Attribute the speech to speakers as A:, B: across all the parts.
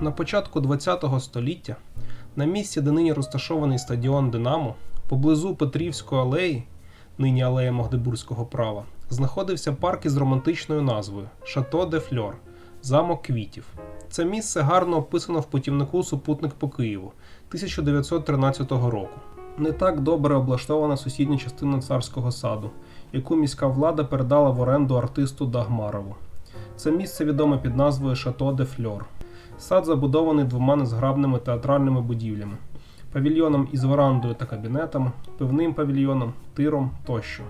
A: На початку ХХ століття на місці, де нині розташований стадіон Динамо, поблизу Петрівської алеї, нині алея Магдебурзького права, знаходився парк із романтичною назвою Шато де Фльор Замок квітів. Це місце гарно описано в путівнику Супутник по Києву 1913 року. Не так добре облаштована сусідня частина царського саду, яку міська влада передала в оренду артисту Дагмарову. Це місце відоме під назвою Шато де Фльор. Сад забудований двома незграбними театральними будівлями: павільйоном із верандою та кабінетами, пивним павільйоном, тиром тощо.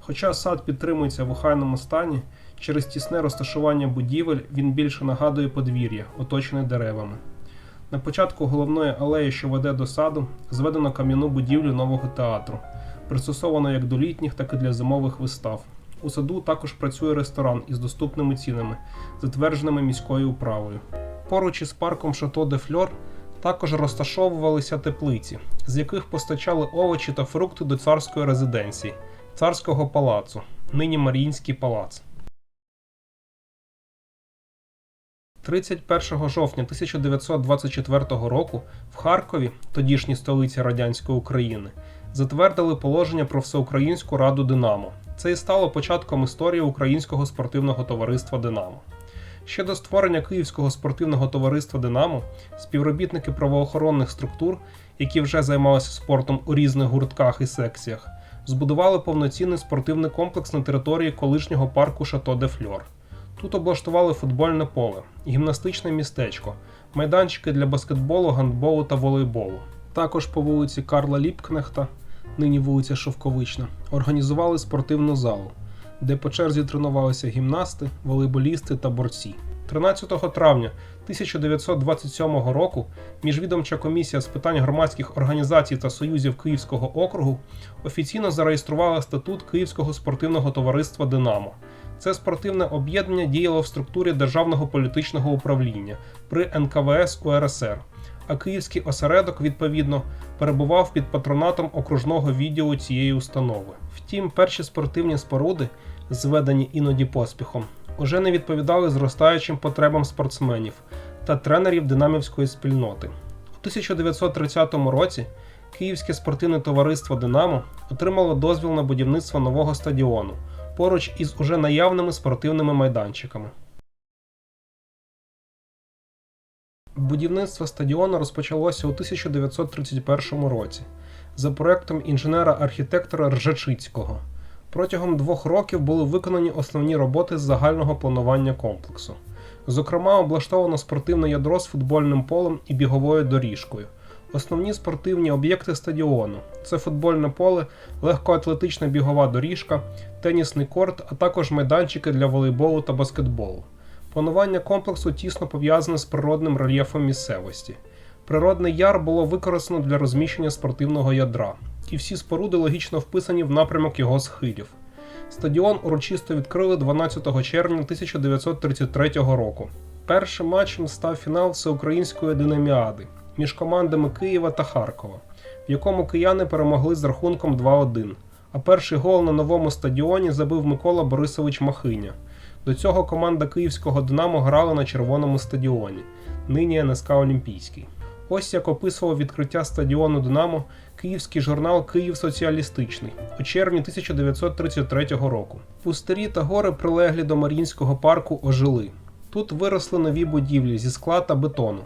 A: Хоча сад підтримується в охайному стані, через тісне розташування будівель він більше нагадує подвір'я, оточене деревами. На початку головної алеї, що веде до саду, зведено кам'яну будівлю нового театру, пристосовано як до літніх, так і для зимових вистав. У саду також працює ресторан із доступними цінами, затвердженими міською управою. Поруч із парком Шато де Фльор також розташовувалися теплиці, з яких постачали овочі та фрукти до царської резиденції, царського палацу, нині Маріїнський палац. 31 жовтня 1924 року в Харкові, тодішній столиці радянської України, затвердили положення про всеукраїнську раду Динамо. Це і стало початком історії Українського спортивного товариства Динамо. Ще до створення Київського спортивного товариства Динамо співробітники правоохоронних структур, які вже займалися спортом у різних гуртках і секціях, збудували повноцінний спортивний комплекс на території колишнього парку Шато де Фльор. Тут облаштували футбольне поле, гімнастичне містечко, майданчики для баскетболу, гандболу та волейболу. Також по вулиці Карла Ліпкнехта, нині вулиця Шовковична, організували спортивну залу, де по черзі тренувалися гімнасти, волейболісти та борці. 13 травня 1927 року міжвідомча комісія з питань громадських організацій та союзів Київського округу офіційно зареєструвала статут Київського спортивного товариства Динамо. Це спортивне об'єднання діяло в структурі державного політичного управління при НКВС УРСР, а київський осередок, відповідно, перебував під патронатом окружного відділу цієї установи. Втім, перші спортивні споруди, зведені іноді поспіхом, уже не відповідали зростаючим потребам спортсменів та тренерів динамівської спільноти. У 1930 році Київське спортивне товариство Динамо отримало дозвіл на будівництво нового стадіону поруч із уже наявними спортивними майданчиками. Будівництво стадіону розпочалося у 1931 році за проектом інженера-архітектора Ржачицького. Протягом двох років були виконані основні роботи з загального планування комплексу. Зокрема, облаштовано спортивне ядро з футбольним полем і біговою доріжкою. Основні спортивні об'єкти стадіону це футбольне поле, легкоатлетична бігова доріжка, тенісний корт, а також майданчики для волейболу та баскетболу. Планування комплексу тісно пов'язане з природним рельєфом місцевості. Природний яр було використано для розміщення спортивного ядра, і всі споруди логічно вписані в напрямок його схилів. Стадіон урочисто відкрили 12 червня 1933 року. Першим матчем став фінал всеукраїнської динаміади між командами Києва та Харкова, в якому кияни перемогли з рахунком 2-1. А перший гол на новому стадіоні забив Микола Борисович Махиня. До цього команда київського Динамо грала на червоному стадіоні, нині НСК Олімпійський. Ось як описував відкриття стадіону Динамо київський журнал Київ Соціалістичний у червні 1933 року. Пустирі та гори, прилеглі до Мар'їнського парку, ожили. Тут виросли нові будівлі зі скла та бетону.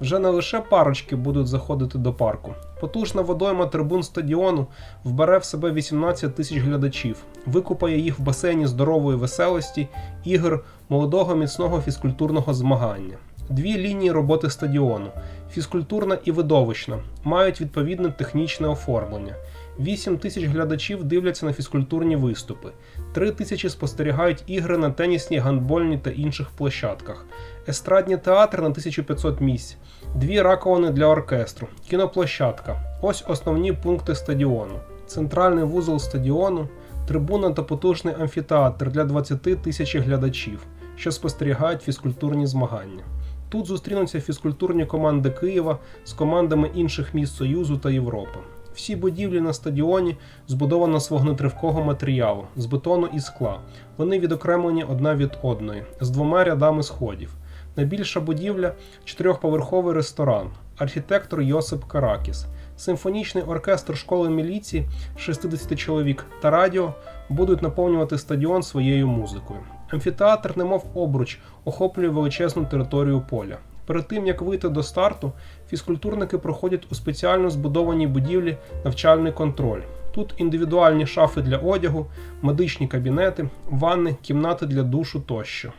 A: Вже не лише парочки будуть заходити до парку. Потужна водойма трибун стадіону вбере в себе 18 тисяч глядачів, викупає їх в басейні здорової веселості, ігор, молодого міцного фізкультурного змагання. Дві лінії роботи стадіону фізкультурна і видовищна, мають відповідне технічне оформлення. 8 тисяч глядачів дивляться на фізкультурні виступи, 3 тисячі спостерігають ігри на тенісній, гандбольній та інших площадках, естрадні театри на 1500 місць, дві раковини для оркестру, кіноплощадка. Ось основні пункти стадіону. Центральний вузол стадіону, трибуна та потужний амфітеатр для 20 тисяч глядачів, що спостерігають фізкультурні змагання. Тут зустрінуться фізкультурні команди Києва з командами інших міст Союзу та Європи. Всі будівлі на стадіоні збудовано з вогнетривкого матеріалу, з бетону і скла. Вони відокремлені одна від одної, з двома рядами сходів. Найбільша будівля чотирьохповерховий ресторан, архітектор Йосип Каракіс, симфонічний оркестр школи міліції 60 чоловік та радіо будуть наповнювати стадіон своєю музикою. Амфітеатр, немов обруч, охоплює величезну територію поля. Перед тим як вийти до старту, фізкультурники проходять у спеціально збудованій будівлі навчальний контроль. Тут індивідуальні шафи для одягу, медичні кабінети, ванни, кімнати для душу тощо.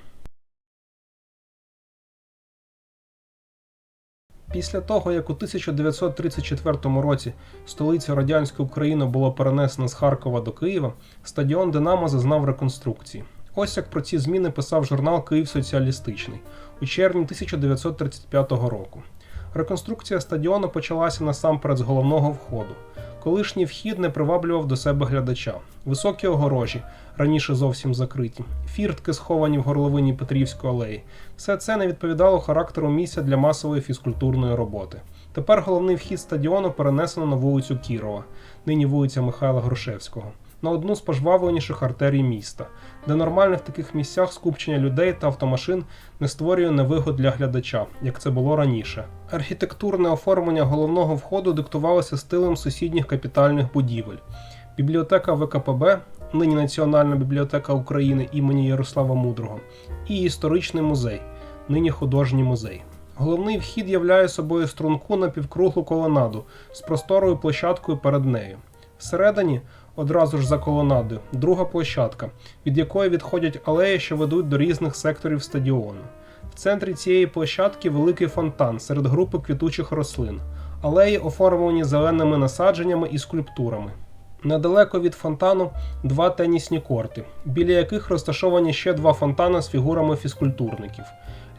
A: Після того, як у 1934 році столиця радянської України було перенесено з Харкова до Києва, стадіон Динамо зазнав реконструкції. Ось як про ці зміни писав журнал Київ Соціалістичний у червні 1935 року. Реконструкція стадіону почалася насамперед з головного входу. Колишній вхід не приваблював до себе глядача. Високі огорожі, раніше зовсім закриті, фіртки, сховані в горловині Петрівської алеї. Все це не відповідало характеру місця для масової фізкультурної роботи. Тепер головний вхід стадіону перенесено на вулицю Кірова, нині вулиця Михайла Грушевського, на одну з пожвавленіших артерій міста, де нормально в таких місцях скупчення людей та автомашин не створює невигод для глядача, як це було раніше. Архітектурне оформлення головного входу диктувалося стилем сусідніх капітальних будівель. Бібліотека ВКПБ, нині Національна бібліотека України імені Ярослава Мудрого, і історичний музей, нині художній музей. Головний вхід являє собою струнку на півкруглу колонаду з просторою площадкою перед нею. Всередині, одразу ж за колонадою, друга площадка, від якої відходять алеї, що ведуть до різних секторів стадіону. В центрі цієї площадки великий фонтан серед групи квітучих рослин. Алеї оформлені зеленими насадженнями і скульптурами. Недалеко від фонтану два тенісні корти, біля яких розташовані ще два фонтани з фігурами фізкультурників.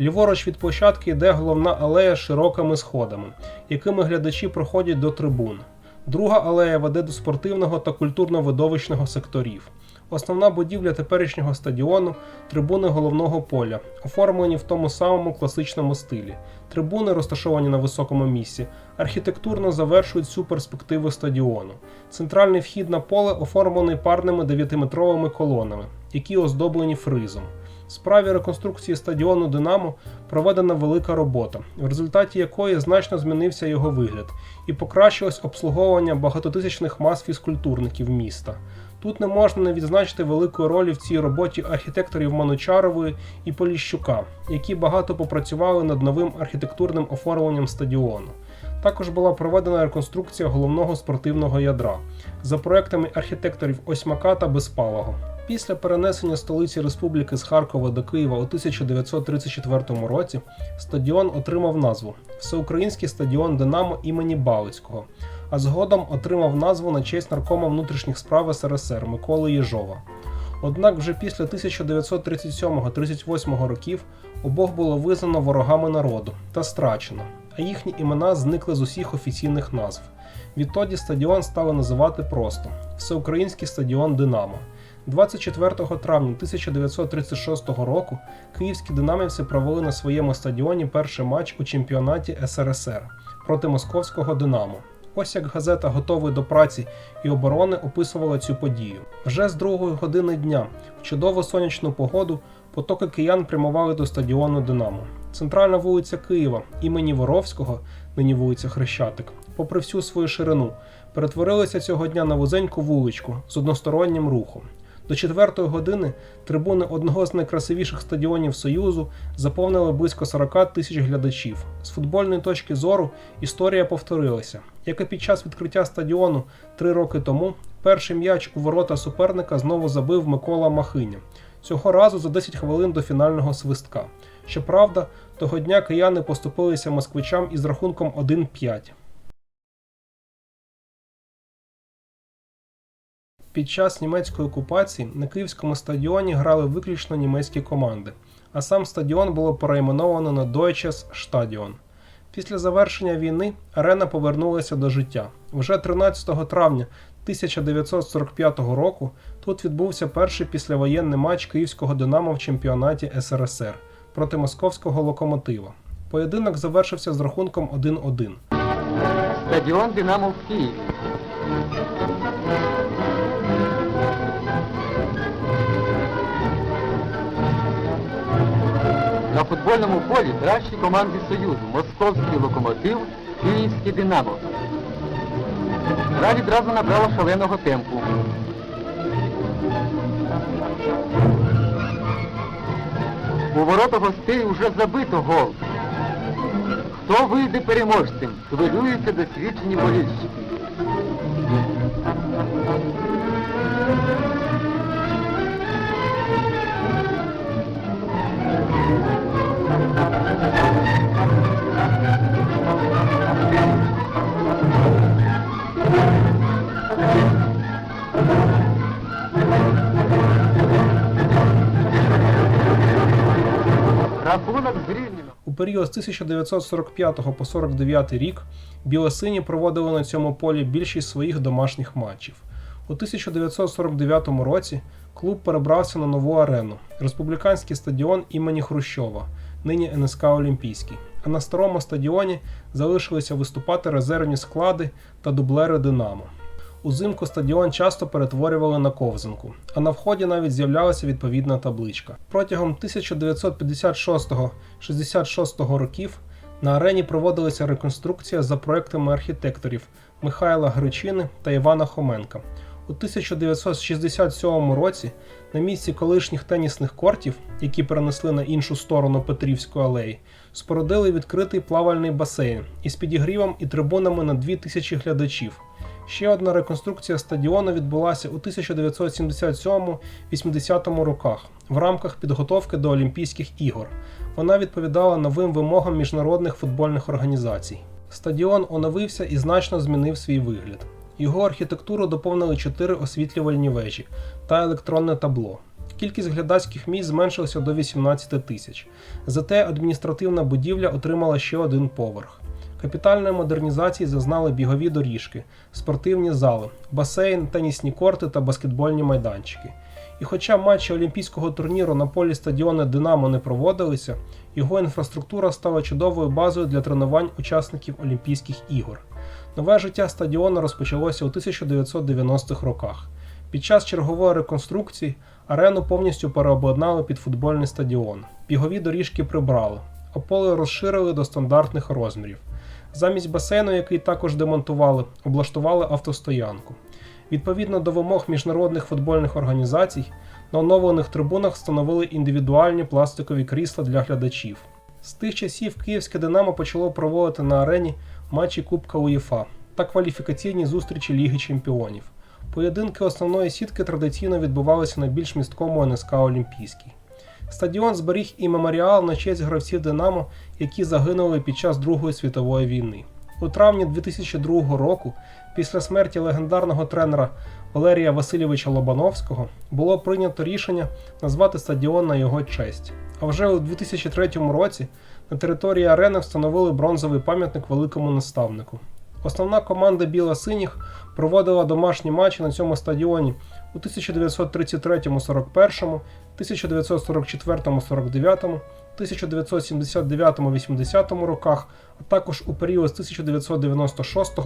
A: Ліворуч від площадки йде головна алея з широкими сходами, якими глядачі проходять до трибун. Друга алея веде до спортивного та культурно-видовищного секторів. Основна будівля теперішнього стадіону трибуни головного поля, оформлені в тому самому класичному стилі. Трибуни, розташовані на високому місці, архітектурно завершують всю перспективу стадіону. Центральний вхід на поле оформлений парними 9-метровими колонами, які оздоблені фризом. Справі реконструкції стадіону Динамо проведена велика робота, в результаті якої значно змінився його вигляд і покращилось обслуговування багатотисячних мас фізкультурників міста. Тут не можна не відзначити великої ролі в цій роботі архітекторів Манучарової і Поліщука, які багато попрацювали над новим архітектурним оформленням стадіону. Також була проведена реконструкція головного спортивного ядра за проектами архітекторів Осьмака та Безпалого. Після перенесення столиці республіки з Харкова до Києва у 1934 році стадіон отримав назву Всеукраїнський стадіон Динамо імені Балицького, а згодом отримав назву на честь наркома внутрішніх справ СРСР Миколи Єжова. Однак вже після 1937-38 років обох було визнано ворогами народу та страчено, а їхні імена зникли з усіх офіційних назв. Відтоді стадіон стали називати просто Всеукраїнський стадіон Динамо. 24 травня 1936 року київські динамівці провели на своєму стадіоні перший матч у чемпіонаті СРСР проти московського Динамо. Ось як газета Готовий до праці і оборони описувала цю подію. Вже з другої години дня, в чудову сонячну погоду, потоки киян прямували до стадіону Динамо. Центральна вулиця Києва імені Воровського, нині вулиця Хрещатик, попри всю свою ширину, перетворилася цього дня на вузеньку вуличку з одностороннім рухом. До четвертої години трибуни одного з найкрасивіших стадіонів Союзу заповнили близько 40 тисяч глядачів. З футбольної точки зору історія повторилася. Як і під час відкриття стадіону три роки тому, перший м'яч у ворота суперника знову забив Микола Махиня. Цього разу за 10 хвилин до фінального свистка. Щоправда, того дня кияни поступилися москвичам із рахунком 1-5. Під час німецької окупації на київському стадіоні грали виключно німецькі команди, а сам стадіон було перейменовано на Deutsches Stadion. Після завершення війни арена повернулася до життя. Вже 13 травня 1945 року тут відбувся перший післявоєнний матч київського Динамо в чемпіонаті СРСР проти московського локомотива. Поєдинок завершився з рахунком 1-1.
B: Стадіон Динамо в Києві. Футбольному полі кращі команди Союзу Московський локомотив, Київський Динамо. Гра відразу набрала шаленого темпу. У ворота гостей уже забито гол. Хто вийде переможцем? Хвилюються досвідчені болільщики. Рахунок зрівняно.
A: У період з 1945 по 49 рік білосині проводили на цьому полі більшість своїх домашніх матчів. У 1949 році клуб перебрався на нову арену республіканський стадіон імені Хрущова, нині НСК Олімпійський. А на старому стадіоні залишилися виступати резервні склади та дублери Динамо. Узимку стадіон часто перетворювали на ковзанку, а на вході навіть з'являлася відповідна табличка. Протягом 1956-66 років на арені проводилася реконструкція за проектами архітекторів Михайла Гречини та Івана Хоменка. У 1967 році на місці колишніх тенісних кортів, які перенесли на іншу сторону Петрівської алеї, спорудили відкритий плавальний басейн із підігрівом і трибунами на 2000 глядачів. Ще одна реконструкція стадіону відбулася у 1977-80 роках в рамках підготовки до Олімпійських ігор. Вона відповідала новим вимогам міжнародних футбольних організацій. Стадіон оновився і значно змінив свій вигляд. Його архітектуру доповнили чотири освітлювальні вежі та електронне табло. Кількість глядацьких місць зменшилася до 18 тисяч. Зате адміністративна будівля отримала ще один поверх. Капітальної модернізації зазнали бігові доріжки, спортивні зали, басейн, тенісні корти та баскетбольні майданчики. І хоча матчі Олімпійського турніру на полі стадіону Динамо не проводилися, його інфраструктура стала чудовою базою для тренувань учасників Олімпійських ігор. Нове життя стадіону розпочалося у 1990-х роках. Під час чергової реконструкції арену повністю переобладнали під футбольний стадіон. Бігові доріжки прибрали, а поле розширили до стандартних розмірів. Замість басейну, який також демонтували, облаштували автостоянку. Відповідно до вимог міжнародних футбольних організацій, на оновлених трибунах встановили індивідуальні пластикові крісла для глядачів. З тих часів київське Динамо почало проводити на арені матчі Кубка УЄФА та кваліфікаційні зустрічі Ліги Чемпіонів. Поєдинки основної сітки традиційно відбувалися на більш місткому НСК Олімпійський. Стадіон зберіг і меморіал на честь гравців Динамо, які загинули під час Другої світової війни. У травні 2002 року, після смерті легендарного тренера Валерія Васильовича Лобановського, було прийнято рішення назвати стадіон на його честь. А вже у 2003 році на території арени встановили бронзовий пам'ятник великому наставнику. Основна команда Біла-синіх проводила домашні матчі на цьому стадіоні у 1933-41, 1944-49, 1979-80 роках, а також у період з 1996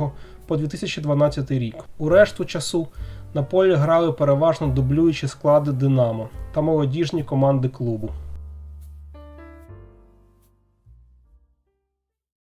A: по 2012 рік. У решту часу на полі грали переважно дублюючі склади Динамо та молодіжні команди клубу.